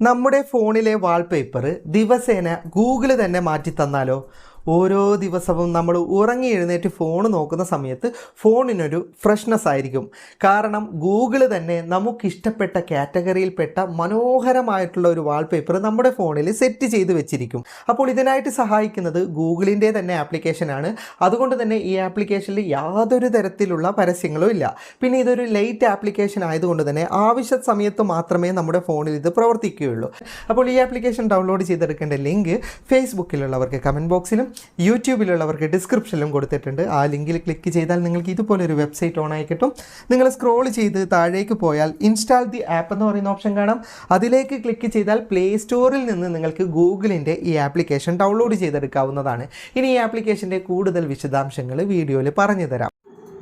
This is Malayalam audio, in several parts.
നമ്മുടെ ഫോണിലെ വാൾപേപ്പർ ദിവസേന ഗൂഗിൾ തന്നെ മാറ്റി തന്നാലോ ഓരോ ദിവസവും നമ്മൾ ഉറങ്ങി എഴുന്നേറ്റ് ഫോൺ നോക്കുന്ന സമയത്ത് ഫോണിനൊരു ഫ്രഷ്നെസ് ആയിരിക്കും. കാരണം ഗൂഗിൾ തന്നെ നമുക്കിഷ്ടപ്പെട്ട കാറ്റഗറിയിൽപ്പെട്ട മനോഹരമായിട്ടുള്ള ഒരു വാൾപേപ്പർ നമ്മുടെ ഫോണിൽ സെറ്റ് ചെയ്ത് വെച്ചിരിക്കും. അപ്പോൾ ഇതിനായിട്ട് സഹായിക്കുന്നത് ഗൂഗിളിന്റെ തന്നെ ആപ്ലിക്കേഷനാണ് അതുകൊണ്ട് തന്നെ ഈ ആപ്ലിക്കേഷനിൽ യാതൊരു തരത്തിലുള്ള പരസ്യങ്ങളും ഇല്ല. പിന്നെ ഇതൊരു ലൈറ്റ് ആപ്ലിക്കേഷൻ ആയതുകൊണ്ട് തന്നെ ആവശ്യ സമയത്ത് മാത്രമേ നമ്മുടെ ഫോണിൽ ഇത് പ്രവർത്തിക്കുകയുള്ളൂ. അപ്പോൾ ഈ ആപ്ലിക്കേഷൻ ഡൗൺലോഡ് ചെയ്തെടുക്കേണ്ട ലിങ്ക് ഫേസ്ബുക്കിലുള്ളവർക്ക് കമന്റ് ബോക്സിലും യൂട്യൂബിലുള്ളവർക്ക് ഡിസ്ക്രിപ്ഷനിലും കൊടുത്തിട്ടുണ്ട്. ആ ലിങ്കിൽ ക്ലിക്ക് ചെയ്താൽ നിങ്ങൾക്ക് ഇതുപോലൊരു വെബ്സൈറ്റ് ഓൺ ആയി കിട്ടും. നിങ്ങൾ സ്ക്രോൾ ചെയ്ത് താഴേക്ക് പോയാൽ ഇൻസ്റ്റാൾ ദി ആപ്പ് എന്ന് പറയുന്ന ഓപ്ഷൻ കാണാം. അതിലേക്ക് ക്ലിക്ക് ചെയ്താൽ പ്ലേ സ്റ്റോറിൽ നിന്ന് നിങ്ങൾക്ക് ഗൂഗിളിന്റെ ഈ ആപ്ലിക്കേഷൻ ഡൗൺലോഡ് ചെയ്തെടുക്കാവുന്നതാണ്. ഇനി ഈ ആപ്ലിക്കേഷന്റെ കൂടുതൽ വിശദാംശങ്ങൾ വീഡിയോയിൽ പറഞ്ഞു തരാം.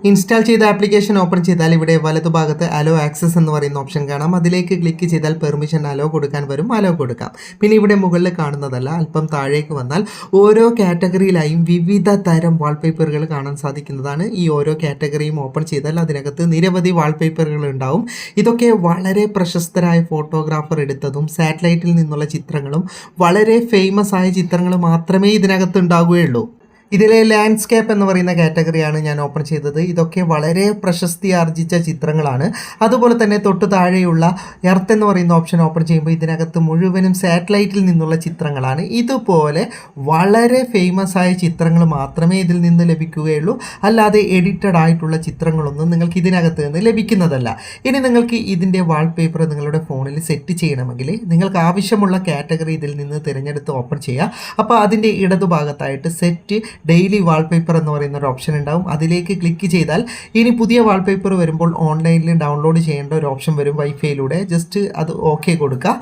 ഇൻസ്റ്റാൾ ചെയ്ത ആപ്ലിക്കേഷൻ ഓപ്പൺ ചെയ്താൽ ഇവിടെ വലതുഭാഗത്ത് അലോ ആക്സസ് എന്ന് പറയുന്ന ഓപ്ഷൻ കാണാം. അതിലേക്ക് ക്ലിക്ക് ചെയ്താൽ പെർമിഷൻ അലോ കൊടുക്കാൻ വരും. അലോ കൊടുക്കാം. പിന്നെ ഇവിടെ മുകളിൽ കാണുന്നതല്ല അല്പം താഴേക്ക് വന്നാൽ ഓരോ കാറ്റഗറിയിലായും വിവിധ തരം വാൾപേപ്പറുകൾ കാണാൻ സാധിക്കുന്നതാണ്. ഈ ഓരോ കാറ്റഗറിയും ഓപ്പൺ ചെയ്താൽ അതിനകത്ത് നിരവധി വാൾപേപ്പറുകൾ ഉണ്ടാവും. ഇതൊക്കെ വളരെ പ്രശസ്തരായ ഫോട്ടോഗ്രാഫർ എടുത്തതും സാറ്റലൈറ്റിൽ നിന്നുള്ള ചിത്രങ്ങളും വളരെ ഫേമസ് ആയ ചിത്രങ്ങൾ മാത്രമേ ഇതിനകത്ത് ഉണ്ടാവുകയുള്ളൂ. ഇതിലെ ലാൻഡ്സ്കേപ്പ് എന്ന് പറയുന്ന കാറ്റഗറിയാണ് ഞാൻ ഓപ്പൺ ചെയ്തത്. ഇതൊക്കെ വളരെ പ്രശസ്തി ആർജിച്ച ചിത്രങ്ങളാണ്. അതുപോലെ തന്നെ തൊട്ട് താഴെയുള്ള എർത്ത് എന്ന് പറയുന്ന ഓപ്ഷൻ ഓപ്പൺ ചെയ്യുമ്പോൾ ഇതിനകത്ത് മുഴുവനും സാറ്റലൈറ്റിൽ നിന്നുള്ള ചിത്രങ്ങളാണ്. ഇതുപോലെ വളരെ ഫേമസ് ആയ ചിത്രങ്ങൾ മാത്രമേ ഇതിൽ നിന്ന് ലഭിക്കുകയുള്ളൂ. അല്ലാതെ എഡിറ്റഡ് ആയിട്ടുള്ള ചിത്രങ്ങളൊന്നും നിങ്ങൾക്ക് ഇതിനകത്ത് നിന്ന് ലഭിക്കുന്നതല്ല. ഇനി നിങ്ങൾക്ക് ഇതിന്റെ വാൾപേപ്പർ നിങ്ങളുടെ ഫോണിൽ സെറ്റ് ചെയ്യണമെങ്കിൽ നിങ്ങൾക്ക് ആവശ്യമുള്ള കാറ്റഗറി ഇതിൽ നിന്ന് തിരഞ്ഞെടുത്ത് ഓപ്പൺ ചെയ്യുക അപ്പോൾ അതിന്റെ ഇടതുഭാഗത്തായിട്ട് സെറ്റ് ഡെയിലി വാൾപേപ്പർ എന്ന് പറയുന്ന ഒരു ഓപ്ഷൻ ഉണ്ടാവും. അതിലേക്ക് ക്ലിക്ക് ചെയ്താൽ ഇനി പുതിയ വാൾപേപ്പർ വരുമ്പോൾ ഓൺലൈനിൽ ഡൗൺലോഡ് ചെയ്യേണ്ട ഒരു ഓപ്ഷൻ വരും വൈഫൈയിലൂടെ. ജസ്റ്റ് അത് ഓക്കെ കൊടുക്കുക.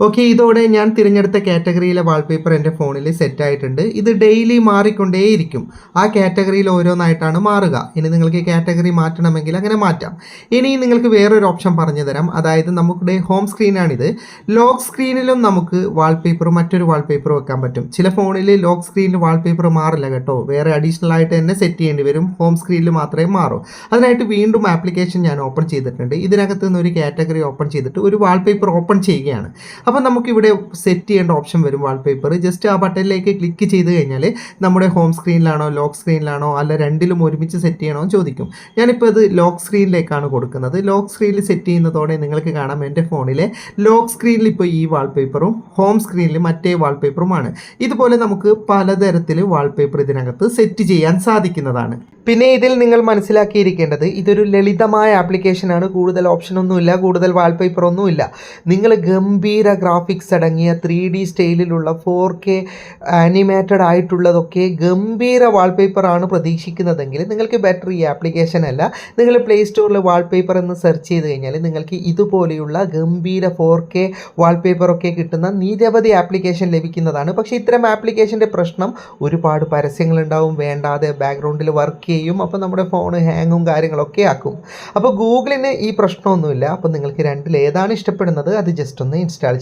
ഓക്കെ ഇതോടെ ഞാൻ തിരഞ്ഞെടുത്ത കാറ്റഗറിയിലെ വാൾപേപ്പർ എന്റെ ഫോണിൽ സെറ്റ് ആയിട്ടുണ്ട്. ഇത് ഡെയിലി മാറിക്കൊണ്ടേയിരിക്കും. ആ കാറ്റഗറിയിൽ ഓരോന്നായിട്ടാണ് മാറുക. ഇനി നിങ്ങൾക്ക് കാറ്റഗറി മാറ്റണമെങ്കിൽ അങ്ങനെ മാറ്റാം. ഇനി നിങ്ങൾക്ക് വേറൊരു ഓപ്ഷൻ പറഞ്ഞു തരാം. അതായത് നമ്മുടെ ഹോം സ്ക്രീനാണിത് ലോക്ക് സ്ക്രീനിലും നമുക്ക് വാൾപേപ്പർ മറ്റൊരു വാൾപേപ്പർ വെക്കാൻ പറ്റും. ചില ഫോണിൽ ലോക്ക് സ്ക്രീനിൽ വാൾപേപ്പർ മാറില്ല കേട്ടോ. വേറെ അഡീഷണൽ ആയിട്ട് തന്നെ സെറ്റ് ചെയ്യേണ്ടി വരും. ഹോം സ്ക്രീനിൽ മാത്രമേ മാറൂ. അതിനായിട്ട് വീണ്ടും ആപ്ലിക്കേഷൻ ഞാൻ ഓപ്പൺ ചെയ്തിട്ടുണ്ട്. ഇതിനകത്ത് നിന്ന് ഒരു കാറ്റഗറി ഓപ്പൺ ചെയ്തിട്ട് ഒരു വാൾപേപ്പർ ഓപ്പൺ ചെയ്യുകയാണ്. അപ്പോൾ നമുക്കിവിടെ സെറ്റ് ചെയ്യേണ്ട ഓപ്ഷൻ വരും വാൾപേപ്പർ ജസ്റ്റ് ആ ബട്ടണിലേക്ക് ക്ലിക്ക് ചെയ്ത് കഴിഞ്ഞാൽ നമ്മുടെ ഹോം സ്ക്രീനിലാണോ ലോക്ക് സ്ക്രീനിലാണോ അല്ല രണ്ടിലും ഒരുമിച്ച് സെറ്റ് ചെയ്യണോ എന്ന് ചോദിക്കും. ഞാനിപ്പോൾ ഇത് ലോക്ക് സ്ക്രീനിലേക്കാണ് കൊടുക്കുന്നത്. ലോക്ക് സ്ക്രീനിൽ സെറ്റ് ചെയ്യുന്നതോടെ നിങ്ങൾക്ക് കാണാം എന്റെ ഫോണിലെ ലോക്ക് സ്ക്രീനിൽ ഇപ്പോൾ ഈ വാൾപേപ്പറും ഹോം സ്ക്രീനിൽ മറ്റേ വാൾപേപ്പറുമാണ് ഇതുപോലെ നമുക്ക് പലതരത്തിൽ വാൾപേപ്പർ ഇതിനകത്ത് സെറ്റ് ചെയ്യാൻ സാധിക്കുന്നതാണ്. പിന്നെ ഇതിൽ നിങ്ങൾ മനസ്സിലാക്കിയിരിക്കേണ്ടത് ഇതൊരു ലളിതമായ ആപ്ലിക്കേഷനാണ് കൂടുതൽ ഓപ്ഷനൊന്നുമില്ല കൂടുതൽ വാൾപേപ്പർ ഒന്നുമില്ല. നിങ്ങൾ ഗംഭീര ഗ്രാഫിക്സ് അടങ്ങിയ ത്രീ ഡി സ്റ്റൈലിലുള്ള ഫോർ കെ ആനിമേറ്റഡ് ആയിട്ടുള്ളതൊക്കെ ഗംഭീര വാൾപേപ്പറാണ് പ്രതീക്ഷിക്കുന്നതെങ്കിൽ നിങ്ങൾക്ക് ബെറ്റർ ഈ ആപ്ലിക്കേഷൻ അല്ല. നിങ്ങൾ പ്ലേ സ്റ്റോറിൽ വാൾപേപ്പർ എന്ന് സെർച്ച് ചെയ്ത് കഴിഞ്ഞാൽ നിങ്ങൾക്ക് ഇതുപോലെയുള്ള ഗംഭീര ഫോർ കെ വാൾപേപ്പറൊക്കെ കിട്ടുന്ന നിരവധി ആപ്ലിക്കേഷൻ ലഭിക്കുന്നതാണ്. പക്ഷേ ഇത്തരം ആപ്ലിക്കേഷന്റെ പ്രശ്നം ഒരുപാട് പരസ്യങ്ങളുണ്ടാവും. വേണ്ടാതെ ബാക്ക്ഗ്രൗണ്ടിൽ വർക്ക് ചെയ്യും. അപ്പോൾ നമ്മുടെ ഫോൺ ഹാങ്ങും കാര്യങ്ങളൊക്കെ ആക്കും. അപ്പോൾ ഗൂഗിളിന് ഈ പ്രശ്നമൊന്നുമില്ല. അപ്പോൾ നിങ്ങൾക്ക് രണ്ടിൽ ഏതാണ് ഇഷ്ടപ്പെടുന്നത്? അത് ജസ്റ്റ് ഒന്ന് ഇൻസ്റ്റാൾ